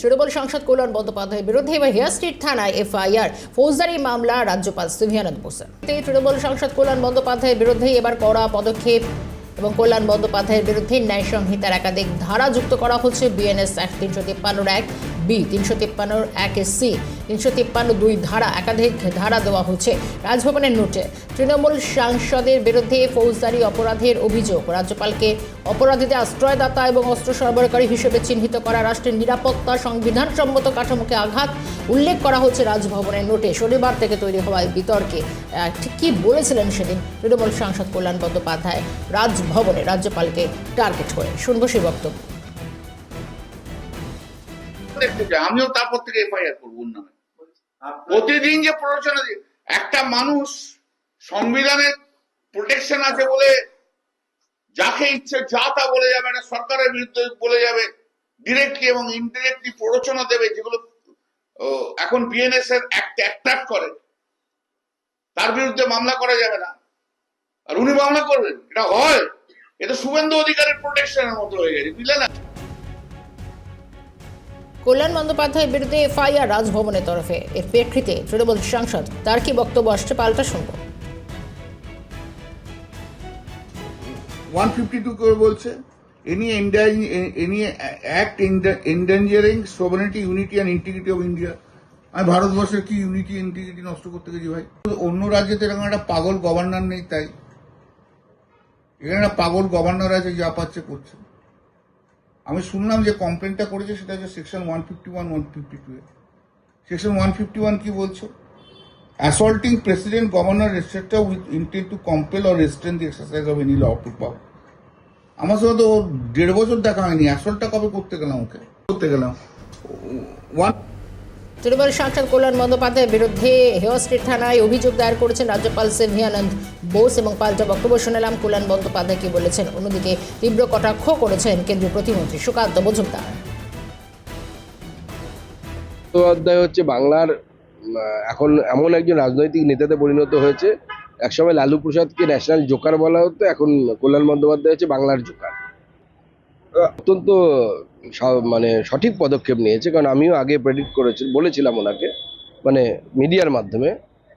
তৃণমূল সাংসদ কল্যাণ বন্দ্যোপাধ্যায়ের বিরুদ্ধে এবার হেয়ার স্ট্রিট থানায় এফআইআর, ফৌজদারি মামলা রাজ্যপাল সিভিয়ানন্দ বোসেন তৃণমূল সাংসদ কল্যাণ বন্দ্যোপাধ্যায়ের বিরুদ্ধে এবার কড়া পদক্ষেপ এবং কল্যাণ বন্দ্যোপাধ্যায়ের বিরুদ্ধে ন্যায় সংহিতার একাধিক ধারা যুক্ত করা হচ্ছে। বিএনএস এক, তিনশো তিপ্পান্নর এক, বি, তিনশো তিপ্পান্ন এক সি। তিনশো তিপ্পান্ন দুই ধারা একাধিক ধারা দেওয়া হচ্ছে রাজভবনের নোটে। তৃণমূল সাংসদের বিরুদ্ধে ফৌজদারি অপরাধের অভিযোগ। রাজ্যপালকে অপরাধীদের আশ্রয়দাতা এবং অস্ত্র সরবরাহকারী হিসেবে চিহ্নিত করা রাষ্ট্রের নিরাপত্তা সংবিধানসম্মত কাঠামোকে আঘাত উল্লেখ করা হচ্ছে রাজভবনের নোটে। শনিবার থেকে তৈরি হওয়া বিতর্কে ঠিক কী বলেছিলেন সেদিন তৃণমূল সাংসদ কল্যাণ বন্দ্যোপাধ্যায় রাজভবনে রাজ্যপালকে টার্গেট করে? শুনব সেই বক্তব্য। আমিও তারপর থেকে এফআইআর করব নামে প্রতিদিন যে প্ররোচনা একটা মানুষ সংবিধানের প্রোটেকশন আছে বলে যাকে ইচ্ছে যা তা বলে যাবে না সরকারের বিরুদ্ধে বলে যাবে ডিরেক্টলি এবং ইনডিরেক্টলি প্ররোচনা দেবে, যেগুলো এখন বিএনএস এর অ্যাট্রাক্ট করে। তার বিরুদ্ধে মামলা করা যাবে না। আর উনি মামলা করবেন। এটা হয়। এটা শুভেন্দু অধিকারের প্রোটেকশনের মতো হয়ে গেছে। বুঝলে না? কল্যাণ বন্দ্যোপাধ্যায়ের বিরুদ্ধে এফআইআর রাজভবনের তরফে। এর প্রেক্ষিতে তৃণমূল সাংসদ তার কি বক্তব্য আসছে পাল্টা শুনব। ওয়ান ফিফটি টু করে বলছে any any act endangering sovereignty unity and integrity of India আমি ভারতবর্ষের কি ইউনিটি ইন্টিগ্রিটি নষ্ট করতে গেছি ভাই? অন্য রাজ্যে তো এরকম একটা পাগল গভর্নর নেই তাই। এখানে একটা পাগল গভর্নর আছে, যা পাচ্ছে করছে। আমি শুনলাম যে কমপ্লেনটা করেছে, সেটা হচ্ছে section one fifty one one fifty two section one fifty one কি বলছে? Assaulting president governor etcetera with intent to compel or restrain the exercise of any law lawful power আমার সাথে তো দেড় বছর দেখা হয়নি। অ্যাসল্টটা কবে করতে গেলাম ওকে? করতে গেলাম। ওয়ান তৃণমূল সাংসদ কল্যাণ বন্দ্যোপাধ্যায়ের বিরুদ্ধে হেয় স্ট্রিট থানায় অভিযোগ দায়ের করেছেন রাজ্যপাল সেভিয়ানন্দ বোস এবং পাল্টা বক্তব্য শোনালাম। কল্যাণ বন্দ্যোপাধ্যায় কি বলেছেন? অন্যদিকে তীব্র কটাক্ষ করেছেন কেন্দ্রীয় প্রতিমন্ত্রী সুকান্ত মজুমদার। বন্দ্যোপাধ্যায় হচ্ছে বাংলার এখন এমন একজন রাজনৈতিক নেতাতে পরিণত হয়েছে। একসময় লালু প্রসাদকে ন্যাশনাল জোকার বলা হতো, এখন কল্যাণ বন্দ্যোপাধ্যায় হচ্ছে বাংলার জোকার। অত্যন্ত মানে সঠিক পদক্ষেপ নিয়েছে, কারণ আমিও আগে প্রেডিক্ট করেছি, বলেছিলাম ওনাকে মানে মিডিয়ার মাধ্যমে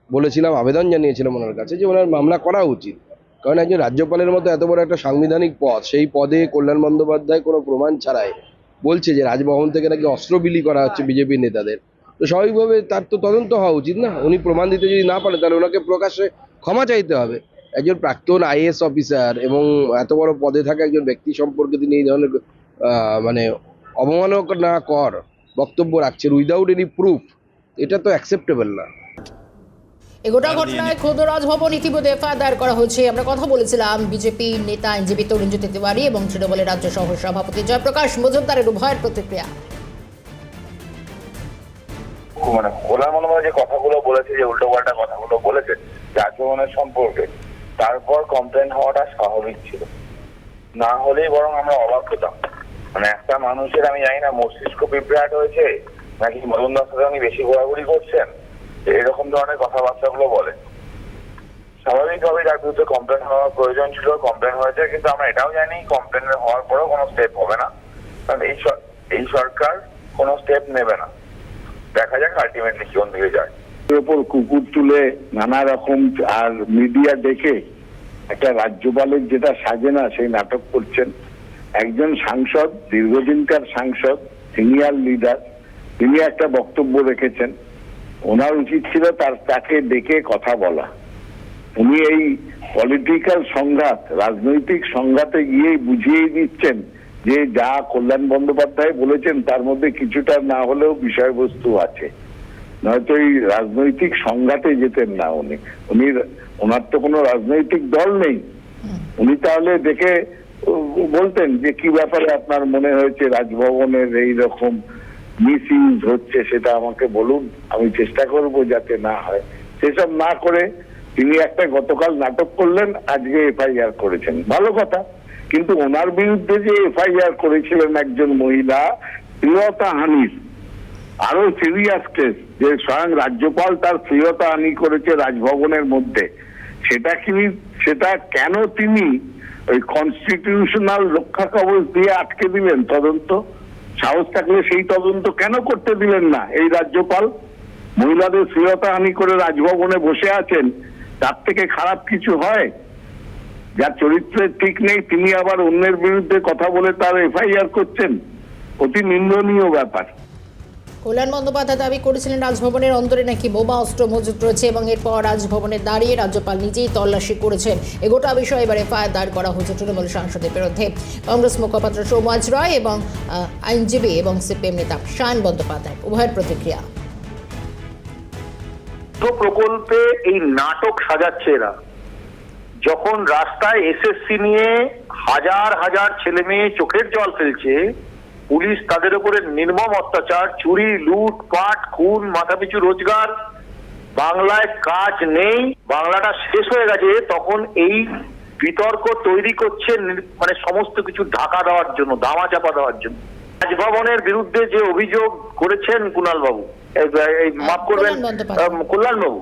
বলেছিলাম, আবেদন জানিয়েছিলাম ওনার কাছে যে ওনার মামলা করা উচিত। কারণ একজন রাজ্যপালের মতো এত বড় একটা সাংবিধানিক পদ, সেই পদে কল্যাণ বন্দ্যোপাধ্যায় কোনো প্রমাণ ছাড়াই বলছে যে রাজভবন থেকে নাকি অস্ত্র বিলি করা হচ্ছে বিজেপি নেতাদের। তো স্বাভাবিকভাবে তার তো তদন্ত হওয়া উচিত না। উনি প্রমাণ দিতে যদি না পারে, তাহলে ওনাকে প্রকাশ্যে ক্ষমা চাইতে হবে। একজন প্রাক্তন আইএস অফিসার এবং এত বড় পদে থাকা একজন ব্যক্তি সম্পর্কে তিনি এই ধরনের মানে অবমাননা কর বক্তব্য রাখছেন উইদাউট এনি প্রুফ এটা তো অ্যাকসেপ্টেবল না। এই গোটা ঘটনায় খোদ রাজভবন ইতিমধ্যে এফআইআর দায়ের করা হয়েছে। আমরা কথা বলেছিলাম বিজেপি নেতা আইনজীবী তরুণজ্যোতি তিওয়ারি এবং তৃণমূলের রাজ্য সহ সভাপতি জয়প্রকাশ মজুমদারের উভয়ের প্রতিক্রিয়া। মানে মনে হয় যে কথাগুলো বলেছে যে উল্টো পাল্টা কথাগুলো বলেছে রাজভবনের সম্পর্কে তারপর কমপ্লেন হওয়াটা স্বাভাবিক ছিল। না হলেই বরং আমরা অবাক হতাম। মানে একটা মানুষের, আমি জানি না, মস্তিষ্ক বিভ্রাট হয়েছে, নাকি মজুমদার সাথে উনি বেশি ঘোরাঘুরি করছেন? এরকম ধরনের কথাবার্তাগুলো বলে। স্বাভাবিকভাবে তার বিরুদ্ধে কমপ্লেন হওয়ার প্রয়োজন ছিল কমপ্লেন হয়েছে, কিন্তু আমরা এটাও জানি কমপ্লেন হওয়ার পরেও কোনো স্টেপ হবে না। কারণ এই এই সরকার কোনো স্টেপ নেবে না। দেখা যাক আলটিমেটলি কোন দিকে যায়। ওপর কুকুর তুলে নানা রকম আর মিডিয়া দেখে একটা রাজ্যপালের যেটা সাজে না, সেই নাটক করছেন। একজন সাংসদ দীর্ঘদিনকার সাংসদ সিনিয়র লিডার তিনি একটা বক্তব্য রেখেছেন। ওনার উচিত ছিল তার তাকে ডেকে কথা বলা। উনি এই পলিটিক্যাল সংঘাত রাজনৈতিক সংঘাতে গিয়েই বুঝিয়েই দিচ্ছেন যে যা কল্যাণ বন্দ্যোপাধ্যায় বলেছেন তার মধ্যে কিছুটা না হলেও বিষয়বস্তু আছে। নয়তো এই রাজনৈতিক সংঘাতে যেতেন না উনি। উনি ওনার তো কোনো রাজনৈতিক দল নেই। উনি তাহলে দেখে বলতেন যে কি ব্যাপারে আপনার মনে হয়েছে রাজভবনের এই রকম মিস ইউজ হচ্ছে সেটা আমাকে বলুন। আমি চেষ্টা করব যাতে না হয়। সেসব না করে তিনি একটা গতকাল নাটক করলেন, আজকে এফআইআর করেছেন। ভালো কথা। কিন্তু ওনার বিরুদ্ধে যে এফআইআর করেছিলেন একজন মহিলা, প্রিয়তা হানির আরও সিরিয়াস কেস যে স্বয়ং রাজ্যপাল তার প্রিয়তা হানি করেছে রাজভবনের মধ্যে। সেটা কি, সেটা কেন তিনি ওই কনস্টিটিউশনাল রক্ষা কবচ দিয়ে আটকে দিলেন? তদন্ত? সাহস থাকলে সেই তদন্ত কেন করতে দিলেন না এই রাজ্যপাল? মহিলাদের শ্লীলতাহানি করে রাজভবনে বসে আছেন, তার থেকে খারাপ কিছু হয়? যার চরিত্রের ঠিক নেই, তিনি আবার অন্যের বিরুদ্ধে কথা বলে তার এফআইআর করছেন? অতি নিন্দনীয় ব্যাপার। কল্যাণ বন্দ্যোপাধ্যায় দাবি করেছিলেন, রাজভবনের অন্দরে নাকি বোমা, অস্ত্র মজুত রয়েছে এবং এরপর রাজভবনে দাঁড়িয়ে রাজ্যপাল নিজেই তল্লাশি করেছেন। এগোটা বিষয়ে এবার এফআইআর দায়ের করা হয়েছে তৃণমূল সাংসদের বিরুদ্ধে। কংগ্রেস মুখপাত্র সৌমাজ রায় এবং আইনজীবী এবং সিপিএম নেতা সায়ন বন্দ্যোপাধ্যায়। উভয়ের প্রতিক্রিয়া? প্রকল্পে এই নাটক সাজাচ্ছে এরা। যখন রাস্তায় এসএসসি নিয়ে হাজার হাজার ছেলে মেয়ে চোখের জল ফেলছে পুলিশ তাদের উপরে নির্মম অত্যাচার চুরি লুট পাট খুন মাথাপিছু রোজগার বাংলায় কাজ নেই বাংলাটা শেষ হয়ে গেছে তখন এই বিতর্ক তৈরি করছে মানে সমস্ত কিছু ঢাকা দেওয়ার জন্য দামা চাপা দেওয়ার জন্য। রাজভবনের বিরুদ্ধে যে অভিযোগ করেছেন কুণাল বাবু এই মাফ করবেন কল্যাণ বাবু।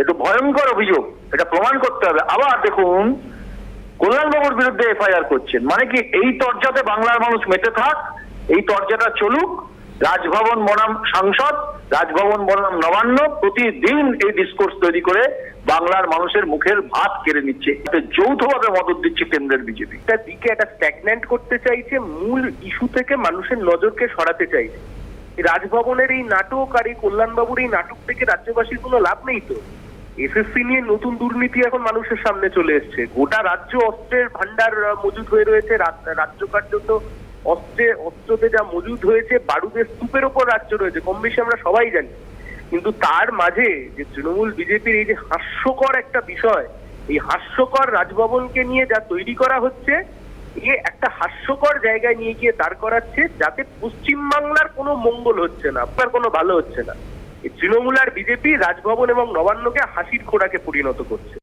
একটু ভয়ঙ্কর অভিযোগ এটা প্রমাণ করতে হবে। আবার দেখুন কল্যাণবাবুর বিরুদ্ধে এফআইআর করছেন। মানে কি এই তর্জাতে বাংলার মানুষ মেতে থাক এই তর্জাটা চলুক। রাজভবন বনাম সাংসদ, রাজভবন বনাম নবান্ন প্রতিদিন এই ডিসকোর্স তৈরি করে বাংলার মানুষের মুখের ভাত কেড়ে নিচ্ছে। যৌথভাবে মদত দিচ্ছে কেন্দ্রের বিজেপি। একটা দিকে একটা স্ট্যাগন্যান্ট করতে চাইছে, মূল ইস্যু থেকে মানুষের নজরকে সরাতে চাইছে। রাজভবনের এই নাটক আর এই কল্যাণবাবুর এই নাটক থেকে রাজ্যবাসীর কোনো লাভ নেই তো। এসএসসি নিয়ে নতুন দুর্নীতি এখন মানুষের সামনে চলে এসছে। গোটা রাজ্য অস্ত্রের ভান্ডার মজুদ হয়ে রয়েছে। রাজ্য কার্যত অস্ত্রে অস্ত্রতে যা মজুদ হয়েছে, বারুদের স্তূপের ওপর রাজ্য রয়েছে, কম বেশি আমরা সবাই জানি। কিন্তু তার মাঝে যে তৃণমূল বিজেপির এই যে হাস্যকর একটা বিষয়, এই হাস্যকর রাজভবনকে নিয়ে যা তৈরি করা হচ্ছে, এ একটা হাস্যকর জায়গায় নিয়ে গিয়ে দাঁড় করাচ্ছে, যাতে পশ্চিমবাংলার কোনো মঙ্গল হচ্ছে না, আপনার কোনো ভালো হচ্ছে না। তৃণমূল আর বিজেপি রাজভবন এবং নবান্নকে হাসির খোরাকে পরিণত করছে।